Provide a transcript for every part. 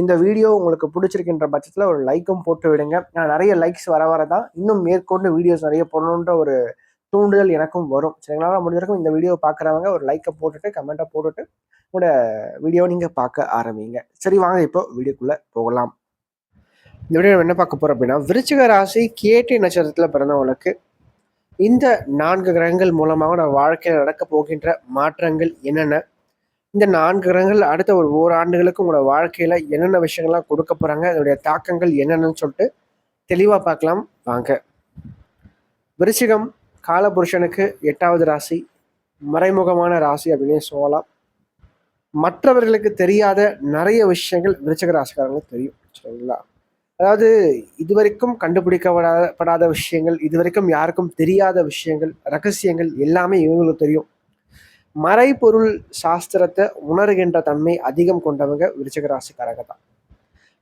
இந்த வீடியோ உங்களுக்கு பிடிச்சிருக்கின்ற பட்சத்தில் ஒரு லைக்கும் போட்டு விடுங்க. நான் நிறைய லைக்ஸ் வர வர தான் இன்னும் மேற்கொண்டு வீடியோஸ் நிறைய போடணுன்ற ஒரு தூண்டுதல் எனக்கும் வரும். சரிங்களா? முடிஞ்ச வரைக்கும் இந்த வீடியோ பார்க்குறவங்க ஒரு லைக்கை போட்டுட்டு கமெண்ட்டை போட்டுட்டு உங்களோட வீடியோ நீங்கள் பார்க்க ஆரம்பிங்க. சரி வாங்க இப்போ வீடியோக்குள்ளே போகலாம். இந்த வீடியோ என்ன பார்க்க போகிறோம் அப்படின்னா விருச்சிக ராசி கேட்டி நட்சத்திரத்தில் பிறந்தவங்களுக்கு இந்த நான்கு கிரகங்கள் மூலமாக நான் வாழ்க்கையில் நடக்க போகின்ற மாற்றங்கள் என்னென்ன? இந்த நான்கு கிரகங்கள் அடுத்த ஒரு ஓராண்டுகளுக்கு உங்களோட வாழ்க்கையில என்னென்ன விஷயங்கள்லாம் கொடுக்க போறாங்க அதனுடைய தாக்கங்கள் என்னென்னு சொல்லிட்டு தெளிவா பார்க்கலாம். வாங்க. விருச்சிகம் காலபுருஷனுக்கு எட்டாவது ராசி மறைமுகமான ராசி அப்படின்னு சொல்லலாம். மற்றவர்களுக்கு தெரியாத நிறைய விஷயங்கள் விருச்சிக ராசிக்காரங்களுக்கு தெரியும் சரிங்களா? அதாவது இதுவரைக்கும் கண்டுபிடிக்கப்படாத படாத விஷயங்கள் இதுவரைக்கும் யாருக்கும் தெரியாத விஷயங்கள் ரகசியங்கள் எல்லாமே இவங்களுக்கு தெரியும். மறைபொருள் சாஸ்திரத்தை உணர்கின்ற தன்மை அதிகம் கொண்டவங்க விருச்சக ராசிக்காரங்க தான்.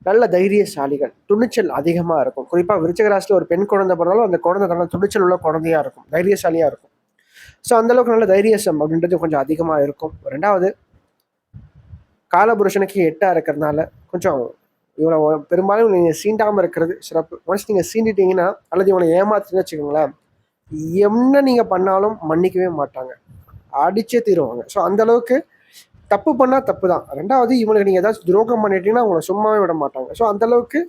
நல்ல தைரியசாலிகள் துணிச்சல் அதிகமாக இருக்கும். குறிப்பாக விருச்சகராசியில் ஒரு பெண் குழந்தை பிறந்தாலும் அந்த குழந்தை நல்ல துணிச்சல் உள்ள குழந்தையா இருக்கும். தைரியசாலியாக இருக்கும். ஸோ அந்தளவுக்கு நல்ல தைரியசம் அப்படின்றது கொஞ்சம் அதிகமாக இருக்கும். ரெண்டாவது காலபுருஷனுக்கு எட்டாக இருக்கிறதுனால கொஞ்சம் இவனை பெரும்பாலும் நீங்கள் சீண்டாமல் இருக்கிறது சிறப்பு. ஒன்ஸ் நீங்கள் சீண்டிட்டீங்கன்னா அல்லது இவனை ஏமாத்துன்னு வச்சுக்கோங்களேன் என்ன நீங்கள் பண்ணாலும் மன்னிக்கவே மாட்டாங்க. அடிச்சே தீருவாங்க. ஸோ அந்த அளவுக்கு தப்பு பண்ணால் தப்பு தான் ரெண்டாவது இவங்களுக்கு நீங்கள் ஏதாச்சும் துரோகம் பண்ணிட்டீங்கன்னா அவங்கள சும்மாவே விட மாட்டாங்க. ஸோ அந்த அளவுக்கு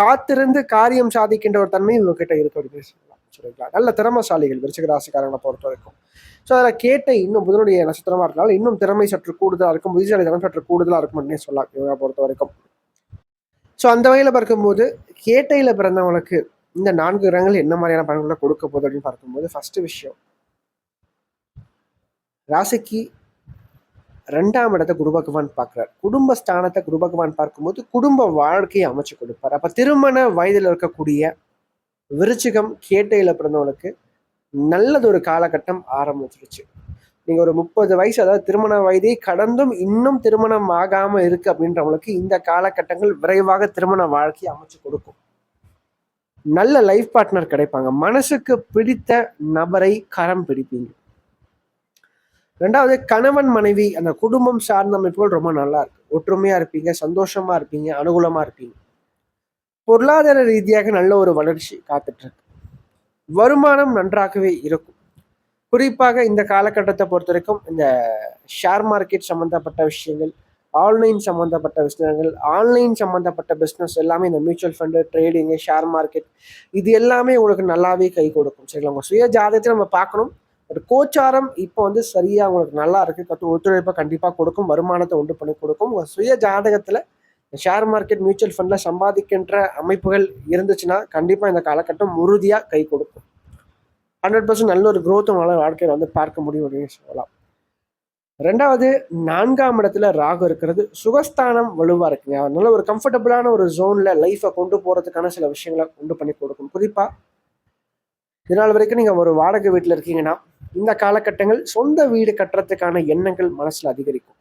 காத்திருந்து காரியம் சாதிக்கின்ற ஒரு தன்மை இவங்ககிட்ட இருக்கு அப்படின்னு சொல்லலாம். சரிங்களா? நல்ல திறமசாலிகள் விருச்சிக ராசிக்காரங்களை பொறுத்த வரைக்கும். ஸோ அதில் கேட்ட இன்னும் புதனுடைய நட்சத்திரமாக இருக்கனால இன்னும் திறமை சற்று கூடுதலாக இருக்கும். புத்திசாலித்தனம் சற்று கூடுதலாக இருக்கும் அப்படின்னு சொல்லலாம் இவங்க பொறுத்த வரைக்கும். ஸோ அந்த வகையில் பார்க்கும்போது கேட்டையில் பிறந்தவங்களுக்கு இந்த நான்கு கிரகங்கள் என்ன மாதிரியான பலன்களை கொடுக்க போகுது அப்படின்னு பார்க்கும்போது ஃபஸ்ட்டு விஷயம் ராசிக்கு ரெண்டாம் இடத்தை குரு பகவான் பார்க்குறார். குடும்ப ஸ்தானத்தை குரு பகவான் பார்க்கும்போது குடும்ப வாழ்க்கையை அமைச்சு கொடுப்பார். அப்போ திருமண வயதில் இருக்கக்கூடிய விருச்சிகம் கேட்டையில் பிறந்தவனுக்கு நல்லதொரு காலகட்டம் ஆரம்பிச்சிருச்சு. நீங்கள் ஒரு முப்பது வயசு அதாவது திருமண வயதை கடந்தும் இன்னும் திருமணம் ஆகாமல் இருக்கு அப்படின்றவங்களுக்கு இந்த காலகட்டங்கள் விரைவாக திருமண வாழ்க்கையை அமைச்சு கொடுக்கும். நல்ல லைஃப் பார்ட்னர் கிடைப்பாங்க. மனசுக்கு பிடித்த நபரை கரம் பிடிப்பீங்க. ரெண்டாவது கணவன் மனைவி அந்த குடும்பம் சார்ந்த அமைப்புகள் ரொம்ப நல்லா இருக்கு. ஒற்றுமையா இருப்பீங்க சந்தோஷமா இருப்பீங்க அனுகூலமா இருப்பீங்க. பொருளாதார ரீதியாக நல்ல ஒரு வளர்ச்சி காத்துட்டு இருக்கு வருமானம் நன்றாகவே இருக்கும். குறிப்பாக இந்த காலகட்டத்தை பொறுத்த வரைக்கும் இந்த ஷேர் மார்க்கெட் சம்மந்தப்பட்ட விஷயங்கள் ஆன்லைன் சம்மந்தப்பட்ட விஷயங்கள் ஆன்லைன் சம்மந்தப்பட்ட பிஸ்னஸ் எல்லாமே இந்த mutual fund trading share market இது எல்லாமே உங்களுக்கு நல்லாவே கை கொடுக்கும். சரிங்களா? உங்கள் சுய ஜாதகத்தை நம்ம பார்க்கணும். கோச்சாரம் இப்போ வந்து சரியாக உங்களுக்கு நல்லா இருக்குது கற்று ஒத்துழைப்பை கண்டிப்பாக கொடுக்கும். வருமானத்தை உண்டு பண்ணி கொடுக்கும். உங்கள் சுய ஜாதகத்தில் ஷேர் மார்க்கெட் மியூச்சுவல் ஃபண்டில் சம்பாதிக்கின்ற அமைப்புகள் இருந்துச்சுன்னா கண்டிப்பாக இந்த காலகட்டம் உறுதியாக கை கொடுக்கும். ஹண்ட்ரட் பர்சன்ட் நல்ல ஒரு க்ரோத் உங்களால் வாழ்க்கையில் வந்து பார்க்க முடியும் அப்படின்னு சொல்லலாம். ரெண்டாவது நான்காம் இடத்துல ராகு இருக்கிறது. சுகஸ்தானம் வலுவாக இருக்குங்க. நல்ல ஒரு கம்ஃபர்டபுளான ஒரு ஜோனில் லைஃப்பை கொண்டு போகிறதுக்கான சில விஷயங்களை கொண்டு பண்ணி கொடுக்கும். குறிப்பாக இதனால் வரைக்கும் நீங்கள் ஒரு வாடகை வீட்டில் இருக்கீங்கன்னா இந்த காலகட்டங்கள் சொந்த வீடு கட்டுறதுக்கான எண்ணங்கள் மனசில் அதிகரிக்கும்.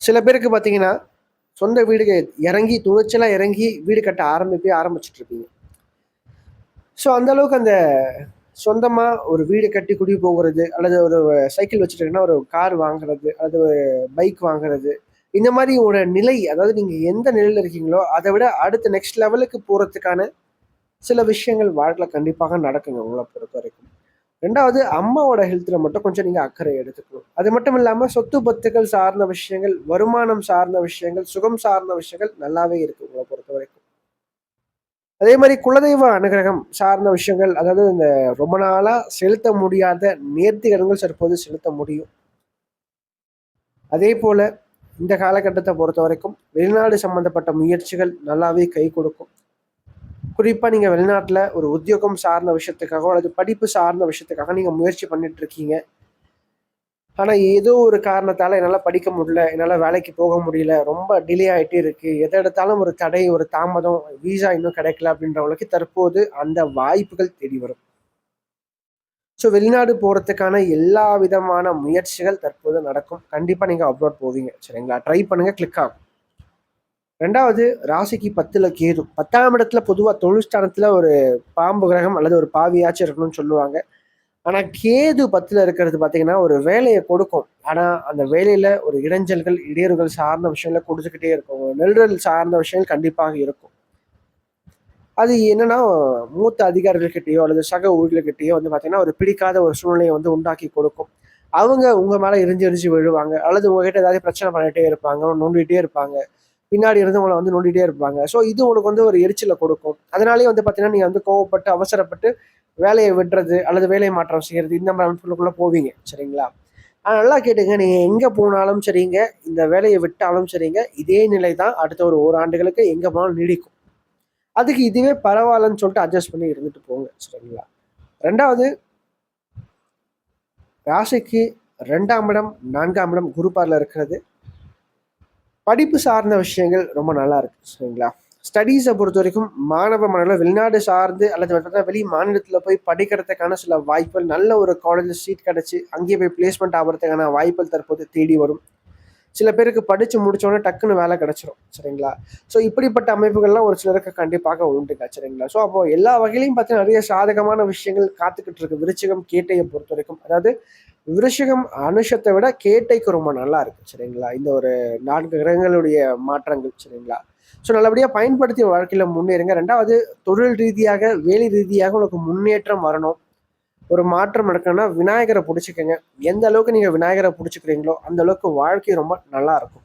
சில பேருக்கு பார்த்தீங்கன்னா சொந்த வீடு இறங்கி துணிச்சலாக இறங்கி வீடு கட்ட ஆரம்பிப்பே ஆரம்பிச்சிட்ருப்பீங்க ஸோ அந்த அளவுக்கு அந்த சொந்தமாக ஒரு வீடு கட்டி குடி போகிறது அல்லது ஒரு சைக்கிள் வச்சுட்டீங்கன்னா ஒரு கார் வாங்குறது அல்லது ஒரு பைக் வாங்குறது இந்த மாதிரி ஒரு நிலை அதாவது நீங்கள் எந்த நிலையில் இருக்கீங்களோ அதை விட அடுத்த நெக்ஸ்ட் லெவலுக்கு போகிறதுக்கான சில விஷயங்கள் வாழ்க்கையில் கண்டிப்பாக நடக்குங்க உங்களை பொறுத்த வரைக்கும். ரெண்டாவது அம்மாவோட ஹெல்த்தில் மட்டும் கொஞ்சம் நீங்கள் அக்கறை எடுத்துக்கணும். அது மட்டும் இல்லாமல் சொத்து பத்துக்கள் சார்ந்த விஷயங்கள் வருமானம் சார்ந்த விஷயங்கள் சுகம் சார்ந்த விஷயங்கள் நல்லாவே இருக்கு உங்களை பொறுத்த வரைக்கும். அதே மாதிரி குலதெய்வ அனுகிரகம் சார்ந்த விஷயங்கள் அதாவது இந்த ரொம்ப நாளாக செலுத்த முடியாத நேர்த்திகரங்கள் தற்போது செலுத்த முடியும். அதே போல இந்த காலகட்டத்தை பொறுத்த வரைக்கும் வெளிநாடு சம்பந்தப்பட்ட முயற்சிகள் நல்லாவே கை கொடுக்கும். குறிப்பாக நீங்கள் வெளிநாட்டில் ஒரு உத்தியோகம் சார்ந்த விஷயத்துக்காக அல்லது படிப்பு சார்ந்த விஷயத்துக்காக நீங்கள் முயற்சி பண்ணிட்டு இருக்கீங்க ஆனால் ஏதோ ஒரு காரணத்தால் என்னால் படிக்க முடியல என்னால் வேலைக்கு போக முடியல ரொம்ப டிலே ஆகிட்டே இருக்குது எதை எடுத்தாலும் ஒரு தடை ஒரு தாமதம் வீசா இன்னும் கிடைக்கல அப்படின்றவங்களுக்கு தற்போது அந்த வாய்ப்புகள் தேடி வரும். ஸோ வெளிநாடு போகிறதுக்கான எல்லா விதமான முயற்சிகள் தற்போது நடக்கும். கண்டிப்பாக நீங்கள் அப்ரோட் போவீங்க. சரிங்களா? ட்ரை பண்ணுங்கள் கிளிக் ஆகும். ரெண்டாவது ராசிக்கு பத்தில் கேது. பத்தாம் இடத்துல பொதுவாக தொழிற்ஸ்தானத்தில் ஒரு பாம்பு கிரகம் அல்லது ஒரு பாவியாச்சும் இருக்கணும்னு சொல்லுவாங்க. ஆனால் கேது பத்தில் இருக்கிறது பார்த்தீங்கன்னா ஒரு வேலையை கொடுக்கும். ஆனால் அந்த வேலையில் ஒரு இடைஞ்சல்கள் இடையூறுகள் சார்ந்த விஷயங்களை கொடுத்துக்கிட்டே இருக்கும். நெல்றல் சார்ந்த விஷயங்கள் கண்டிப்பாக இருக்கும். அது என்னன்னா மூத்த அதிகாரிகள்கிட்டயோ அல்லது சக ஊழியர்கிட்டயோ வந்து பார்த்தீங்கன்னா ஒரு பிடிக்காத ஒரு சூழ்நிலையை வந்து உண்டாக்கி கொடுக்கும். அவங்க உங்க மேலே எரிஞ்சு எரிஞ்சு விழுவாங்க. அல்லது உங்ககிட்ட ஏதாவது பிரச்சனை பண்ணிகிட்டே இருப்பாங்க நோண்டிகிட்டே இருப்பாங்க. பின்னாடி இருந்து உங்களை வந்து நோண்டிகிட்டே இருப்பாங்க. ஸோ இது உங்களுக்கு வந்து ஒரு எரிச்சலை கொடுக்கும். அதனாலேயே வந்து பார்த்தீங்கன்னா நீங்கள் வந்து கோவப்பட்டு அவசரப்பட்டு வேலையை விடுறது அல்லது வேலை மாற்றம் செய்கிறது இந்த மாதிரி அமைப்புகளுக்குள்ளே போவீங்க. சரிங்களா? ஆனால் நல்லா கேட்டுங்க. நீங்கள் எங்கே போனாலும் சரிங்க. இந்த வேலையை விட்டாலும் சரிங்க. இதே நிலை தான் அடுத்த ஒரு ஓராண்டுகளுக்கு எங்கே போனாலும் நீடிக்கும். அதுக்கு இதுவே பரவாயில்லன்னு சொல்லிட்டு அட்ஜஸ்ட் பண்ணி இருந்துட்டு போங்க. சரிங்களா? ரெண்டாவது ராசிக்கு ரெண்டாம் இடம் நான்காம் இடம் குருப்பாரில் இருக்கிறது. படிப்பு சார்ந்த விஷயங்கள் ரொம்ப நல்லா இருக்கு சரிங்களா? ஸ்டடீஸை பொறுத்த வரைக்கும் மாணவ மாணவர்கள் வெளிநாடு சார்ந்து அல்லது வெளி மாநிலத்தில் போய் படிக்கிறதுக்கான சில வாய்ப்புகள் நல்ல ஒரு காலேஜில் சீட் கிடச்சி அங்கேயே போய் பிளேஸ்மெண்ட் ஆகிறதுக்கான வாய்ப்புகள் தற்போது தேடி வரும். சில பேருக்கு படித்து முடித்தோடனே டக்குன்னு வேலை கிடச்சிரும் சரிங்களா? ஸோ இப்படிப்பட்ட அமைப்புகள்லாம் ஒரு சிலருக்கு கண்டிப்பாக உண்டுங்க சரிங்களா? ஸோ அப்போ எல்லா வகையிலையும் பார்த்தீங்கன்னா நிறைய சாதகமான விஷயங்கள் காத்துக்கிட்டு இருக்கு. விருச்சிகம் கேட்டையை பொறுத்த வரைக்கும். அதாவது விருஷகம் அனுஷத்தை விட கேட்டைக்கு ரொம்ப நல்லா இருக்கு சரிங்களா? இந்த ஒரு நான்கு கிரகங்களுடைய மாற்றங்கள் சரிங்களா? ஸோ நல்லபடியாக பயன்படுத்தி வாழ்க்கையில் முன்னேறுங்க. ரெண்டாவது தொழில் ரீதியாக வேலை ரீதியாக உங்களுக்கு முன்னேற்றம் வரணும். ஒரு மாற்றம் நடக்கணும்னா விநாயகரை பிடிச்சிக்கோங்க. எந்த அளவுக்கு நீங்கள் விநாயகரை பிடிச்சிக்கிறீங்களோ அந்த அளவுக்கு வாழ்க்கை ரொம்ப நல்லா இருக்கும்.